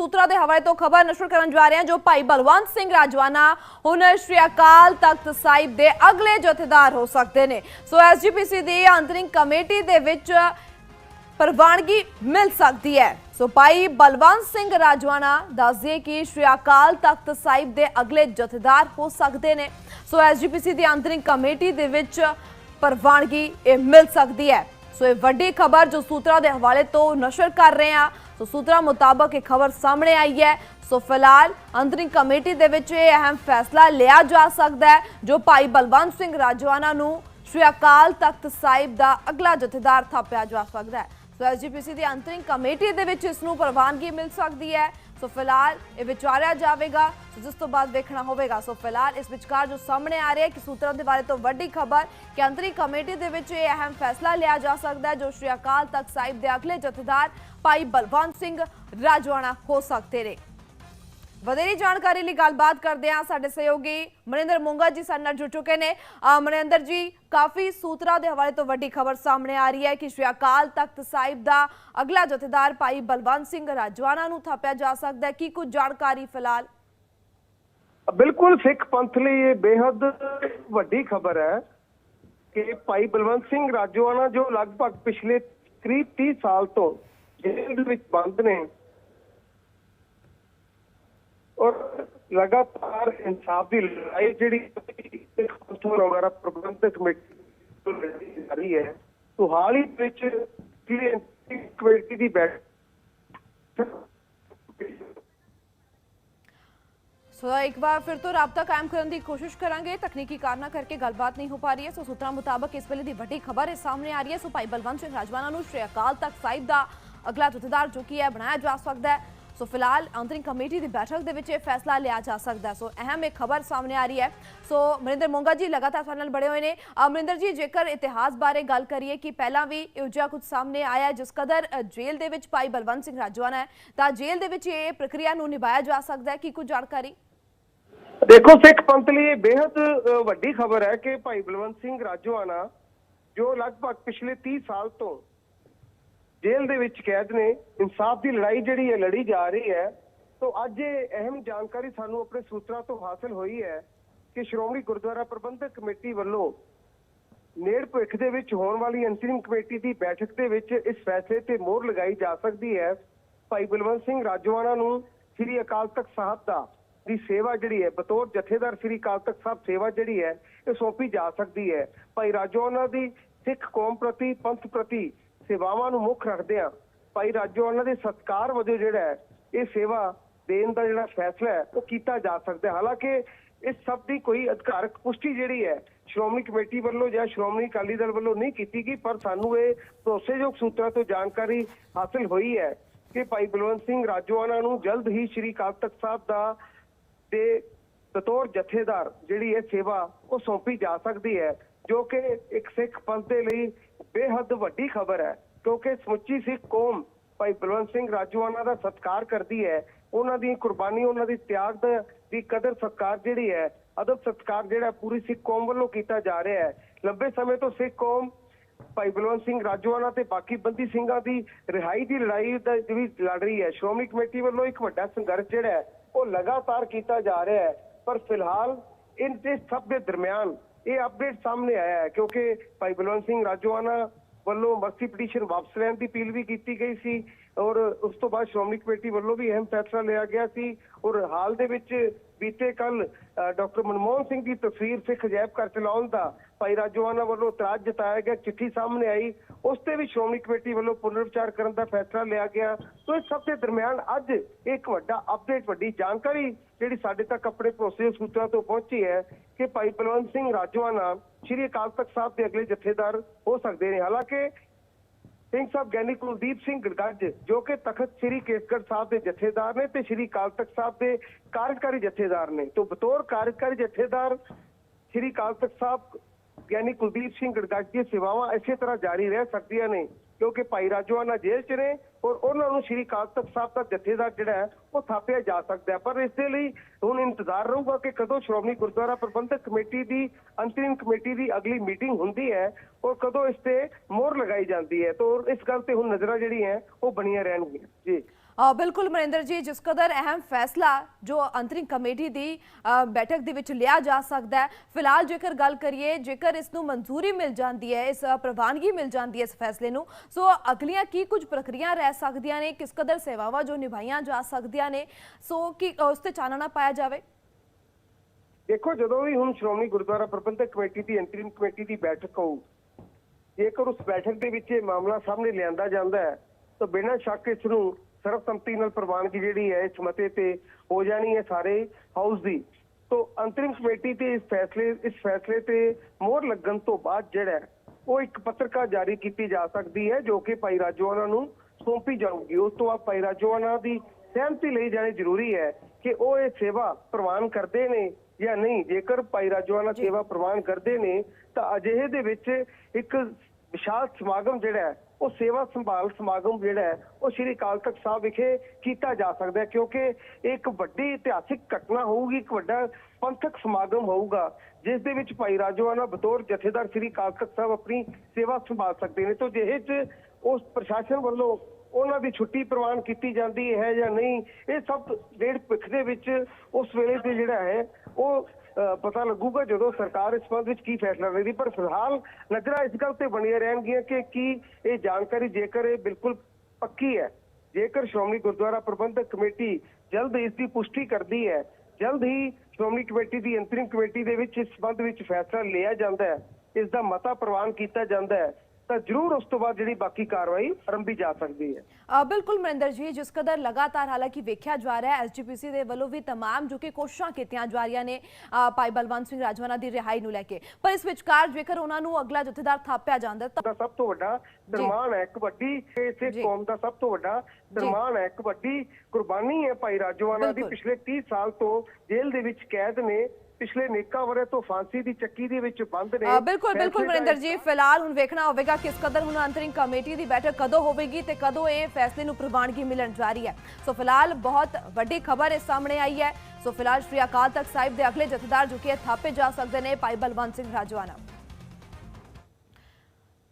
ਸੂਤਰਾਂ ਦੇ ਹਵਾਲੇ ਤੋਂ ਖਬਰ ਨਸ਼ਰ ਕਰਨ ਜਾ ਰਹੇ ਹਾਂ, ਜੋ ਭਾਈ ਬਲਵੰਤ ਸਿੰਘ ਰਾਜਵਾਨਾ ਹੁਣ ਸ਼੍ਰੀ ਅਕਾਲ ਤਖਤ ਸਾਹਿਬ ਦੇ ਅਗਲੇ ਜਥੇਦਾਰ ਹੋ ਸਕਦੇ ਨੇ। ਸੋ ਐਸਜੀਪੀਸੀ ਦੀ ਅੰਤਰਿੰਗ ਕਮੇਟੀ ਦੇ ਵਿੱਚ ਪ੍ਰਵਾਨਗੀ ਮਿਲ ਸਕਦੀ ਹੈ। ਸੋ ਭਾਈ ਬਲਵੰਤ ਸਿੰਘ ਰਾਜਵਾਨਾ ਦੱਸਦੇ ਕਿ ਸ਼੍ਰੀ ਅਕਾਲ ਤਖਤ ਸਾਹਿਬ ਦੇ ਅਗਲੇ ਜਥੇਦਾਰ ਹੋ ਸਕਦੇ ਨੇ। ਸੋ ਐਸਜੀਪੀਸੀ ਦੀ ਅੰਤਰਿੰਗ ਕਮੇਟੀ ਦੇ ਵਿੱਚ ਪ੍ਰਵਾਨਗੀ ਇਹ ਮਿਲ ਸਕਦੀ ਹੈ। ਸੋ ਇਹ ਵੱਡੀ ਖਬਰ ਜੋ ਸੂਤਰਾਂ ਦੇ ਹਵਾਲੇ ਤੋਂ ਨਸ਼ਰ ਕਰ ਰਹੇ ਹਾਂ ਸੋ ਸੂਤਰਾਂ ਮੁਤਾਬਕ ਇਹ ਖਬਰ ਸਾਹਮਣੇ ਆਈ ਹੈ। ਸੋ ਫਿਲਹਾਲ ਅੰਤਰਿੰਗ ਕਮੇਟੀ ਦੇ ਵਿੱਚ ਇਹ ਅਹਿਮ ਫੈਸਲਾ ਲਿਆ ਜਾ ਸਕਦਾ ਹੈ, ਜੋ ਭਾਈ ਬਲਵੰਤ ਸਿੰਘ ਰਾਜਵਾਨਾ ਨੂੰ ਸ਼੍ਰੀ ਅਕਾਲ ਤਖਤ ਸਾਹਿਬ ਦਾ ਅਗਲਾ ਜਥੇਦਾਰ ਥਾਪਿਆ ਜਾ ਸਕਦਾ ਹੈ। ਸੋ ਐਸਜੀਪੀਸੀ ਦੀ ਅੰਤਰਿੰਗ ਕਮੇਟੀ ਦੇ ਵਿੱਚ ਇਸ ਨੂੰ ਪ੍ਰਵਾਨਗੀ ਮਿਲ ਸਕਦੀ ਹੈ। ਸੋ ਫਿਲਹਾਲ ਇਹ ਵਿਚਾਰਿਆ ਜਾਵੇਗਾ। ਜਿਸ ਤੋਂ ਬਾਅਦ ਵੇਖਣਾ ਹੋਵੇਗਾ। ਸੋ ਫਿਲਹਾਲ ਇਸ ਵਿਚਕਾਰ ਜੋ ਸਾਹਮਣੇ ਆ ਰਿਹਾ ਕਿ ਸੂਤਰਾਂ ਦੇ ਬਾਰੇ ਤੋਂ ਵੱਡੀ ਖਬਰ ਕਿ ਅੰਤਰਿੰਗ ਕਮੇਟੀ ਦੇ ਵਿੱਚ ਇਹ ਅਹਿਮ ਫੈਸਲਾ ਲਿਆ ਜਾ ਸਕਦਾ ਹੈ, ਜੋ ਸ਼੍ਰੀ ਅਕਾਲ ਤਖਤ ਸਾਹਿਬ ਦੇ ਅਗਲੇ ਜਥੇਦਾਰ ਭਾਈ ਬਲਵੰਤ ਸਿੰਘ ਰਾਜਵਾਨਾ ਹੋ ਸਕਦੇ ਨੇ। ਵਧੇਰੀ ਜਾਣਕਾਰੀ ਲਈ ਗੱਲਬਾਤ ਕਰਦੇ ਹਾਂ ਸਾਡੇ ਸਹਿਯੋਗੀ ਮਨਿੰਦਰ ਮੋਂਗਾ ਜੀ ਸਾਡੇ ਨਾਲ ਜੁੜ ਚੁੱਕੇ ਨੇ। ਮਨਿੰਦਰ ਜੀ, ਕਾਫੀ ਸੂਤਰਾਂ ਦੇ ਹਵਾਲੇ ਤੋਂ ਵੱਡੀ ਖਬਰ ਸਾਹਮਣੇ ਆ ਰਹੀ ਹੈ ਕਿ ਸ਼੍ਰੀ ਅਕਾਲ ਤਖਤ ਸਾਹਿਬ ਦਾ ਅਗਲਾ ਜਥੇਦਾਰ ਭਾਈ ਬਲਵੰਤ ਸਿੰਘ ਰਾਜਵਾਨਾ ਨੂੰ ਥਾਪਿਆ ਜਾ ਸਕਦਾ ਹੈ। ਕੀ ਕੁਝ ਜਾਣਕਾਰੀ ਫਿਲਹਾਲ? ਬਿਲਕੁਲ, ਸਿੱਖ ਪੰਥ ਲਈ ਇਹ ਬੇहद ਵੱਡੀ ਖਬਰ ਹੈ ਕਿ ਭਾਈ ਬਲਵੰਤ ਸਿੰਘ ਰਾਜਵਾਨਾ ਜੋ ਲਗਭਗ ਪਿਛਲੇ ਕਰੀਬ 30 ਸਾਲ ਤੋਂ ਜੇਲ੍ਹ ਦੇ ਵਿੱਚ ਬੰਦ ਨੇ ਔਰ ਲਗਾਤਾਰ ਇਨਸਾਫ ਦੀ ਲੜਾਈ ਜਿਹੜੀ ਸਿੱਖ ਵਗੈਰਾ ਪ੍ਰਬੰਧਕ ਕਮੇਟੀ ਤੋਂ ਹੈ ਹਾਲ ਹੀ ਵਿੱਚ ਕਮੇਟੀ ਦੀ ਬੈਠਕ ਸੋ ਇੱਕ ਵਾਰ ਫਿਰ ਤੋਂ ਰਾਬਤਾ ਕਾਇਮ ਕਰਨ ਦੀ ਕੋਸ਼ਿਸ਼ ਕਰਾਂਗੇ। ਤਕਨੀਕੀ ਕਾਰਨਾਂ ਕਰਕੇ ਗੱਲਬਾਤ ਨਹੀਂ ਹੋ ਪਾ ਰਹੀ ਹੈ। ਸੋ ਸੂਤਰਾਂ ਮੁਤਾਬਕ ਇਸ ਵੇਲੇ ਦੀ ਵੱਡੀ ਖਬਰ ਇਹ ਸਾਹਮਣੇ ਆ ਰਹੀ ਹੈ। ਸੋ ਭਾਈ ਬਲਵੰਤ ਸਿੰਘ ਰਾਜਵਾਨਾ ਨੂੰ ਸ਼੍ਰੀ ਅਕਾਲ ਤਖਤ ਸਾਹਿਬ ਦਾ ਅਗਲਾ ਜਥੇਦਾਰ ਜੋ ਕੀ ਹੈ, ਬਣਾਇਆ ਜਾ ਸਕਦਾ ਹੈ। ਸੋ ਫਿਲਹਾਲ ਅੰਤਰਿੰਗ ਕਮੇਟੀ ਦੀ ਬੈਠਕ ਦੇ ਵਿੱਚ ਇਹ ਫੈਸਲਾ ਲਿਆ ਜਾ ਸਕਦਾ ਸੋ ਅਹਿਮ ਇੱਕ ਖਬਰ ਸਾਹਮਣੇ ਆ ਰਹੀ ਹੈ। ਸੋ ਮਨਿੰਦਰ ਮੋਂਗਾ ਜੀ ਲਗਾਤਾਰ ਸਾਡੇ ਨਾਲ ਬੜੇ ਹੋਏ ਨੇ। ਅ, ਜੀ ਜੇਕਰ ਇਤਿਹਾਸ ਬਾਰੇ ਗੱਲ ਕਰੀਏ ਕਿ ਪਹਿਲਾਂ ਵੀ ਇਹੋ ਜਿਹਾ ਕੁਝ ਸਾਹਮਣੇ ਆਇਆ ਜਿਸ ਕਦਰ ਜੇਲ੍ਹ ਦੇ ਵਿੱਚ ਭਾਈ ਬਲਵੰਤ ਸਿੰਘ ਰਾਜਵਾਨਾ ਹੈ ਤਾਂ ਜੇਲ੍ਹ ਦੇ ਵਿੱਚ ਇਹ ਪ੍ਰਕਿਰਿਆ ਨੂੰ ਨਿਭਾਇਆ ਜਾ ਸਕਦਾ ਹੈ। ਕੀ ਕੁਝ ਜਾਣਕਾਰੀ? ਦੇਖੋ ਸਿੱਖ ਪੰਥ ਲਈ ਇਹ ਬੇहद ਵੱਡੀ ਖਬਰ ਹੈ ਕਿ ਭਾਈ ਬਲਵੰਤ ਸਿੰਘ ਰਾਜੋਆਣਾ ਜੋ ਲਗਭਗ ਪਿਛਲੇ 30 ਸਾਲ ਤੋਂ ਜੇਲ੍ਹ ਦੇ ਵਿੱਚ ਕੈਦ ਨੇ, ਇਨਸਾਫ ਦੀ ਲੜਾਈ ਜਿਹੜੀ ਹੈ, ਲੜੀ ਜਾ ਰਹੀ ਹੈ। ਤੋਂ ਅੱਜ ਇਹ ਅਹਿਮ ਜਾਣਕਾਰੀ ਸਾਨੂੰ ਆਪਣੇ ਸੂਤਰਾਂ ਤੋਂ ਹਾਸਲ ਹੋਈ ਹੈ ਕਿ ਸ਼੍ਰੋਮਣੀ ਗੁਰਦੁਆਰਾ ਪ੍ਰਬੰਧਕ ਕਮੇਟੀ ਵੱਲੋਂ ਨੇੜ ਭਵਿੱਖ ਦੇ ਵਿੱਚ ਹੋਣ ਵਾਲੀ ਅੰਤਰਿਮ ਕਮੇਟੀ ਦੀ ਬੈਠਕ ਦੇ ਵਿੱਚ ਇਸ ਫੈਸਲੇ ਤੇ ਮੋਹਰ ਲਗਾਈ ਜਾ ਸਕਦੀ ਹੈ। ਭਾਈ ਬਲਵੰਤ ਸਿੰਘ ਰਾਜੋਆਣਾ ਨੂੰ ਸ੍ਰੀ ਅਕਾਲ ਤਖਤ ਸਾਹਿਬ ਦਾ ਦੀ ਸੇਵਾ ਜਿਹੜੀ ਹੈ, ਬਤੌਰ ਜਥੇਦਾਰ ਸ੍ਰੀ ਅਕਾਲ ਤਖਤ ਸਾਹਿਬ ਸੇਵਾ ਜਿਹੜੀ ਹੈ, ਇਹ ਸੌਂਪੀ ਜਾ ਸਕਦੀ ਹੈ। ਭਾਈ ਰਾਜੋਆਣਾ ਦੀ ਸਿੱਖ ਕੌਮ ਪ੍ਰਤੀ, ਪੰਥ ਪ੍ਰਤੀ ਸੇਵਾਵਾਂ ਨੂੰ ਮੁੱਖ ਰੱਖਦਿਆਂ ਭਾਈ ਰਾਜੋਆਣਾ ਦੇ ਸਤਕਾਰ ਵਜੋਂ ਜਿਹੜਾ ਇਹ ਸੇਵਾ ਦੇਣ ਦਾ ਜਿਹੜਾ ਫੈਸਲਾ ਹੈ, ਉਹ ਕੀਤਾ ਜਾ ਸਕਦਾ ਹਾਲਾਂਕਿ ਇਸ ਸਭ ਦੀ ਕੋਈ ਅਧਿਕਾਰਕ ਪੁਸ਼ਟੀ ਜਿਹੜੀ ਹੈ, ਸ਼੍ਰੋਮਣੀ ਕਮੇਟੀ ਵੱਲੋਂ ਜਾਂ ਸ਼੍ਰੋਮਣੀ ਅਕਾਲੀ ਦਲ ਵੱਲੋਂ ਨਹੀਂ ਕੀਤੀ ਗਈ, ਪਰ ਸਾਨੂੰ ਇਹ ਭਰੋਸੇਯੋਗ ਸੂਤਰਾਂ ਤੋਂ ਜਾਣਕਾਰੀ ਹਾਸਲ ਹੋਈ ਹੈ ਕਿ ਭਾਈ ਬਲਵੰਤ ਸਿੰਘ ਰਾਜੋਆਣਾ ਨੂੰ ਜਲਦ ਹੀ ਸ੍ਰੀ ਅਕਾਲ ਤਖਤ ਸਾਹਿਬ ਦਾ ਦੇ ਬਤੌਰ ਜਥੇਦਾਰ ਜਿਹੜੀ ਇਹ ਸੇਵਾ ਉਹ ਸੌਂਪੀ ਜਾ ਸਕਦੀ ਹੈ, ਜੋ ਕਿ ਇੱਕ ਸਿੱਖ ਪੰਥ ਦੇ ਲਈ ਬੇਹੱਦ ਵੱਡੀ ਖਬਰ ਹੈ, ਕਿਉਂਕਿ ਸਮੁੱਚੀ ਸਿੱਖ ਕੌਮ ਭਾਈ ਬਲਵੰਤ ਸਿੰਘ ਰਾਜੋਆਣਾ ਦਾ ਸਤਿਕਾਰ ਕਰਦੀ ਹੈ, ਉਹਨਾਂ ਦੀ ਕੁਰਬਾਨੀ, ਉਹਨਾਂ ਦੀ ਤਿਆਗ ਦੀ ਕਦਰ ਸਤਿਕਾਰ ਜਿਹੜੀ ਹੈ, ਅਦਬ ਸਤਿਕਾਰ ਜਿਹੜਾ ਪੂਰੀ ਸਿੱਖ ਕੌਮ ਵੱਲੋਂ ਕੀਤਾ ਜਾ ਰਿਹਾ ਹੈ। ਲੰਬੇ ਸਮੇਂ ਤੋਂ ਸਿੱਖ ਕੌਮ ਭਾਈ ਬਲਵੰਤ ਸਿੰਘ ਰਾਜੋਆਣਾ ਤੇ ਬਾਕੀ ਬੰਦੀ ਸਿੰਘਾਂ ਦੀ ਰਿਹਾਈ ਦੀ ਲੜਾਈ ਦਾ ਵੀ ਲੜ ਰਹੀ ਹੈ, ਸ਼੍ਰੋਮਣੀ ਕਮੇਟੀ ਵੱਲੋਂ ਇੱਕ ਵੱਡਾ ਸੰਘਰਸ਼ ਜਿਹੜਾ ਹੈ, ਉਹ ਲਗਾਤਾਰ ਕੀਤਾ ਜਾ ਰਿਹਾ ਹੈ। ਪਰ ਫਿਲਹਾਲ ਇਨ ਦੇ ਸਭ ਦੇ ਦਰਮਿਆਨ ਇਹ ਅਪਡੇਟ ਸਾਹਮਣੇ ਆਇਆ ਹੈ, ਕਿਉਂਕਿ ਭਾਈ ਬਲਵੰਤ ਸਿੰਘ ਰਾਜੋਆਣਾ ਵੱਲੋਂ ਮਰਸੀ ਪਟੀਸ਼ਨ ਵਾਪਸ ਲੈਣ ਦੀ ਅਪੀਲ ਵੀ ਕੀਤੀ ਗਈ ਸੀ ਔਰ ਉਸ ਤੋਂ ਬਾਅਦ ਸ਼੍ਰੋਮਣੀ ਕਮੇਟੀ ਵੱਲੋਂ ਵੀ ਅਹਿਮ ਫੈਸਲਾ ਲਿਆ ਗਿਆ ਸੀ ਔਰ ਹਾਲ ਦੇ ਵਿੱਚ ਬੀਤੇ ਕੱਲ ਡਾਕਟਰ ਮਨਮੋਹਨ ਸਿੰਘ ਦੀ ਤਸਵੀਰ ਸਿੱਖ ਅਜਾਇਬ ਘਰ ਚਲਾਉਣ ਦਾ ਭਾਈ ਰਾਜੋਆਣਾ ਵੱਲੋਂ ਇਤਰਾਜ਼ ਜਤਾਇਆ ਗਿਆ, ਚਿੱਠੀ ਸਾਹਮਣੇ ਆਈ। ਉਸ ਤੇ ਵੀ ਸ਼੍ਰੋਮਣੀ ਕਮੇਟੀ ਵੱਲੋਂ ਪੁਨਰ ਵਿਚਾਰ ਕਰਨ ਦਾ ਫੈਸਲਾ ਲਿਆ ਗਿਆ। ਸੋ ਇਸ ਸਭ ਦੇ ਦਰਮਿਆਨ ਅੱਜ ਇੱਕ ਵੱਡਾ ਅਪਡੇਟ ਵੱਡੀ ਜਾਣਕਾਰੀ ਜਿਹੜੀ ਸਾਡੇ ਤੱਕ ਆਪਣੇ ਭਰੋਸੇ ਸੂਤਰਾਂ ਤੋਂ ਪਹੁੰਚੀ ਹੈ ਕਿ ਭਾਈ ਬਲਵੰਤ ਸਿੰਘ ਰਾਜੋਆਣਾ ਸ਼੍ਰੀ ਅਕਾਲ ਤਖਤ ਸਾਹਿਬ ਦੇ ਅਗਲੇ ਜਥੇਦਾਰ ਹੋ ਸਕਦੇ ਨੇ। ਹਾਲਾਂਕਿ ਸਿੰਘ ਸਾਹਿਬ ਗਿਆਨੀ ਕੁਲਦੀਪ ਸਿੰਘ ਗੜਗੱਜ, ਜੋ ਕਿ ਤਖਤ ਸ੍ਰੀ ਕੇਸਗੜ੍ਹ ਸਾਹਿਬ ਦੇ ਜਥੇਦਾਰ ਨੇ ਤੇ ਸ੍ਰੀ ਅਕਾਲ ਤਖਤ ਸਾਹਿਬ ਦੇ ਕਾਰਜਕਾਰੀ ਜਥੇਦਾਰ ਨੇ। ਤੋਂ ਬਤੌਰ ਕਾਰਜਕਾਰੀ ਜਥੇਦਾਰ ਸ੍ਰੀ ਅਕਾਲ ਤਖਤ ਸਾਹਿਬ ਗਿਆਨੀ ਕੁਲਦੀਪ ਸਿੰਘ ਗੜਗੱਜ ਦੀਆਂ ਸੇਵਾਵਾਂ ਇਸੇ ਤਰ੍ਹਾਂ ਜਾਰੀ ਰਹਿ ਸਕਦੀਆਂ ਨੇ, ਕਿਉਂਕਿ ਭਾਈ ਰਾਜੋਆਣਾ ਜੇਲ੍ਹ 'ਚ ਨੇ ਔਰ ਉਹਨਾਂ ਨੂੰ ਸ੍ਰੀ ਅਕਾਲ ਤਖਤ ਸਾਹਿਬ ਦਾ ਜਥੇਦਾਰ ਜਿਹੜਾ ਉਹ ਥਾਪਿਆ ਜਾ ਸਕਦਾ ਪਰ ਇਸ ਦੇ ਲਈ ਹੁਣ ਇੰਤਜ਼ਾਰ ਰਹੂਗਾ ਕਿ ਕਦੋਂ ਸ਼੍ਰੋਮਣੀ ਗੁਰਦੁਆਰਾ ਪ੍ਰਬੰਧਕ ਕਮੇਟੀ ਦੀ, ਅੰਤਰਿਮ ਕਮੇਟੀ ਦੀ ਅਗਲੀ ਮੀਟਿੰਗ ਹੁੰਦੀ ਹੈ ਔਰ ਕਦੋਂ ਇਸ ਤੇ ਮੋਹਰ ਲਗਾਈ ਜਾਂਦੀ ਹੈ। ਤਾਂ ਇਸ ਗੱਲ ਤੇ ਹੁਣ ਨਜ਼ਰਾਂ ਜਿਹੜੀਆਂ ਉਹ ਬਣੀਆਂ ਰਹਿਣਗੀਆਂ। ਜੀ। ਬਿਲਕੁਲ ਮਨਿੰਦਰ ਜੀ, ਜਿਸ ਕਦਰ ਅਹਿਮ ਫੈਸਲਾ ਜੋ ਅੰਤਰਿਮ ਕਮੇਟੀ ਦੀ ਬੈਠਕ ਦੇ ਵਿੱਚ ਲਿਆ ਜਾ ਸਕਦਾ ਹੈ। ਫਿਲਹਾਲ ਜੇਕਰ ਗੱਲ ਕਰੀਏ, ਜੇਕਰ ਇਸ ਨੂੰ ਮਨਜ਼ੂਰੀ ਮਿਲ ਜਾਂਦੀ ਹੈ, ਇਸ ਪ੍ਰਵਾਨਗੀ ਮਿਲ ਜਾਂਦੀ ਹੈ ਇਸ ਫੈਸਲੇ ਨੂੰ, ਸੋ ਅਗਲੀਆਂ ਕੀ ਕੁਝ ਪ੍ਰਕਿਰਿਆ ਰਹਿ ਸਕਦੀਆਂ ਨੇ, ਕਿਸ ਕਦਰ ਸੇਵਾਵਾਂ ਜੋ ਨਿਭਾਈਆਂ ਜਾ ਸਕਦੀਆਂ ਨੇ, ਸੋ ਕੀ ਉਸ ਤੇ ਚਾਨਣਾ ਪਾਇਆ ਜਾਵੇ? ਦੇਖੋ, ਜਦੋਂ ਵੀ ਹੁਣ ਸ਼੍ਰੋਮਣੀ ਗੁਰਦੁਆਰਾ ਪ੍ਰਬੰਧਕ ਕਮੇਟੀ ਦੀ ਅੰਤਰਿਮ ਕਮੇਟੀ ਦੀ ਬੈਠਕ ਹੋਊ, ਜੇਕਰ ਉਸ ਬੈਠਕ ਦੇ ਵਿੱਚ ਇਹ ਮਾਮਲਾ ਸਾਹਮਣੇ ਲਿਆਂਦਾ ਜਾਂਦਾ ਹੈ, ਤਾਂ ਬਿਨਾਂ ਸ਼ੱਕ ਇਸ ਨੂੰ ਸਰਬਸੰਮਤੀ ਨਾਲ ਪ੍ਰਵਾਨਗੀ ਜਿਹੜੀ ਹੈ ਇਸ ਮਤੇ ਤੇ ਹੋ ਜਾਣੀ ਹੈ ਸਾਰੇ ਹਾਊਸ ਦੀ। ਤੋਂ ਅੰਤਰਿਮ ਕਮੇਟੀ ਤੇ ਇਸ ਫੈਸਲੇ ਇਸ ਫੈਸਲੇ ਤੇ ਮੋਹਰ ਲੱਗਣ ਤੋਂ ਬਾਅਦ ਜਿਹੜਾ ਉਹ ਇੱਕ ਪੱਤਰਕਾ ਜਾਰੀ ਕੀਤੀ ਜਾ ਸਕਦੀ ਹੈ ਜੋ ਕਿ ਭਾਈ ਰਾਜੋਆਣਾ ਨੂੰ ਸੌਂਪੀ ਜਾਊਗੀ। ਉਸ ਤੋਂ ਬਾਅਦ ਭਾਈ ਰਾਜੋਆਣਾ ਦੀ ਸਹਿਮਤੀ ਲਈ ਜਾਣੀ ਜ਼ਰੂਰੀ ਹੈ ਕਿ ਉਹ ਇਹ ਸੇਵਾ ਪ੍ਰਵਾਨ ਕਰਦੇ ਨੇ ਜਾਂ ਨਹੀਂ। ਜੇਕਰ ਭਾਈ ਰਾਜੋਆਣਾ ਸੇਵਾ ਪ੍ਰਵਾਨ ਕਰਦੇ ਨੇ ਤਾਂ ਅਜਿਹੇ ਦੇ ਵਿੱਚ ਇੱਕ ਵਿਸ਼ਾਲ ਸਮਾਗਮ ਜਿਹੜਾ ਉਹ ਸੇਵਾ ਸੰਭਾਲ ਸਮਾਗਮ ਜਿਹੜਾ ਹੈ, ਉਹ ਸ੍ਰੀ ਅਕਾਲ ਤਖਤ ਸਾਹਿਬ ਵਿਖੇ ਕੀਤਾ ਜਾ ਸਕਦਾ ਹੈ, ਕਿਉਂਕਿ ਇੱਕ ਵੱਡੀ ਇਤਿਹਾਸਿਕ ਘਟਨਾ ਹੋਊਗੀ, ਇੱਕ ਵੱਡਾ ਪੰਥਕ ਸਮਾਗਮ ਹੋਊਗਾ, ਜਿਸ ਦੇ ਵਿੱਚ ਭਾਈ ਰਾਜੋਆਣਾ ਬਤੌਰ ਜਥੇਦਾਰ ਸ੍ਰੀ ਅਕਾਲ ਤਖਤ ਸਾਹਿਬ ਆਪਣੀ ਸੇਵਾ ਸੰਭਾਲ ਸਕਦੇ ਨੇ। ਤੋਂ ਜਿਹੇ ਚ ਉਸ ਪ੍ਰਸ਼ਾਸਨ ਵੱਲੋਂ ਉਹਨਾਂ ਦੀ ਛੁੱਟੀ ਪ੍ਰਵਾਨ ਕੀਤੀ ਜਾਂਦੀ ਹੈ ਜਾਂ ਨਹੀਂ, ਇਹ ਸਭ ਡੇਢ ਭਿੱਖ ਦੇ ਵਿੱਚ ਉਸ ਵੇਲੇ ਤੇ ਜਿਹੜਾ ਹੈ, ਉਹ ਪਤਾ ਲੱਗੂਗਾ ਜਦੋਂ ਸਰਕਾਰ ਇਸ ਸੰਬੰਧ ਵਿੱਚ ਕੀ ਫੈਸਲਾ ਲੈਂਦੀ। ਪਰ ਫਿਲਹਾਲ ਨਜ਼ਰਾਂ ਇਸ ਗੱਲ ਤੇ ਬਣੀਆਂ ਰਹਿਣਗੀਆਂ ਕਿ ਕੀ ਇਹ ਜਾਣਕਾਰੀ ਜੇਕਰ ਇਹ ਬਿਲਕੁਲ ਪੱਕੀ ਹੈ, ਜੇਕਰ ਸ਼੍ਰੋਮਣੀ ਗੁਰਦੁਆਰਾ ਪ੍ਰਬੰਧਕ ਕਮੇਟੀ ਜਲਦ ਇਸ ਦੀ ਪੁਸ਼ਟੀ ਕਰਦੀ ਹੈ, ਜਲਦ ਹੀ ਸ਼੍ਰੋਮਣੀ ਕਮੇਟੀ ਦੀ ਅੰਤਰਿਮ ਕਮੇਟੀ ਦੇ ਵਿੱਚ ਇਸ ਸੰਬੰਧ ਵਿੱਚ ਫੈਸਲਾ ਲਿਆ ਜਾਂਦਾ ਹੈ, ਇਸ ਦਾ ਮਤਾ ਪ੍ਰਵਾਨ ਕੀਤਾ ਜਾਂਦਾ ਹੈ। ਤਾਂ ਜ਼ਰੂਰ ਉਸ ਤੋਂ ਬਾਅਦ ਜਿਹੜੀ ਬਾਕੀ ਕਾਰਵਾਈ ਆਰੰਭੀ ਜਾ ਸਕਦੀ ਹੈ। ਬਿਲਕੁਲ ਮਨਿੰਦਰ ਜੀ ਜਿਸ ਕਦਰ ਲਗਾਤਾਰ ਹਾਲਾਂਕਿ ਵੇਖਿਆ ਜਾ ਰਿਹਾ ਹੈ ਐਸਜੀਪੀਸੀ ਦੇ ਵੱਲੋਂ ਵੀ ਤਮਾਮ ਜੋ ਕਿ ਕੋਸ਼ਿਸ਼ਾਂ ਕੀਤੀਆਂ ਜਾ ਰਹੀਆਂ ਨੇ ਭਾਈ ਬਲਵੰਤ ਸਿੰਘ ਰਾਜਵਾਨਾ ਦੀ ਰਿਹਾਈ ਨੂੰ ਲੈ ਕੇ। ਪਰ ਇਸ ਵਿਚਕਾਰ ਜੇਕਰ ਉਹਨਾਂ ਨੂੰ ਅਗਲਾ ਜਥੇਦਾਰ ਥਾਪਿਆ ਜਾਂਦਾ ਤਾਂ ਸਭ ਤੋਂ ਵੱਡਾ ਨਿਰਮਾਣ ਹੈ ਕਬੱਡੀ ਇਸੇ ਕੌਮ ਦਾ ਸਭ ਤੋਂ ਵੱਡਾ ਨਿਰਮਾਣ ਹੈ ਕਬੱਡੀ ਕੁਰਬਾਨੀ ਹੈ ਭਾਈ ਰਾਜਵਾਨਾ ਦੀ। ਪਿਛਲੇ 30 ਸਾਲ ਤੋਂ ਜੇਲ੍ਹ ਦੇ ਵਿੱਚ ਕੈਦ ਨੇ ਪਿਛਲੇ ਨੇਕਾਂ ਵਰੇ ਤੋਂ ਫਾਂਸੀ ਦੀ ਚੱਕੀ ਦੇ ਵਿੱਚ ਬੰਦ ਨੇ। ਬਿਲਕੁਲ ਬਿਲਕੁਲ ਮਨਿੰਦਰ ਜੀ ਫਿਲਹਾਲ ਹੁਣ ਵੇਖਣਾ ਹੋਵੇਗਾ ਕਿਸ ਕਦਰ ਹੁਣ ਅੰਤਰਿਮ ਕਮੇਟੀ ਦੀ ਬੈਠਕ ਕਦੋਂ ਹੋਵੇਗੀ ਤੇ ਕਦੋਂ ਇਹ ਫੈਸਲੇ ਨੂੰ ਪ੍ਰਵਾਨਗੀ ਮਿਲਣ ਜਾ ਰਹੀ ਹੈ। ਸੋ ਫਿਲਹਾਲ ਬਹੁਤ ਵੱਡੀ ਖਬਰ ਇਸ ਸਾਹਮਣੇ ਆਈ ਹੈ। ਸੋ ਫਿਲਹਾਲ ਸ਼੍ਰੀ ਅਕਾਲ ਤਖਤ ਸਾਹਿਬ ਦੇ ਅਗਲੇ ਜਥੇਦਾਰ ਜੋ ਕਿ ਥਾਪੇ ਜਾ ਸਕਦੇ ਨੇ ਭਾਈ ਬਲਵੰਤ ਸਿੰਘ ਰਾਜਵਾਨਾ।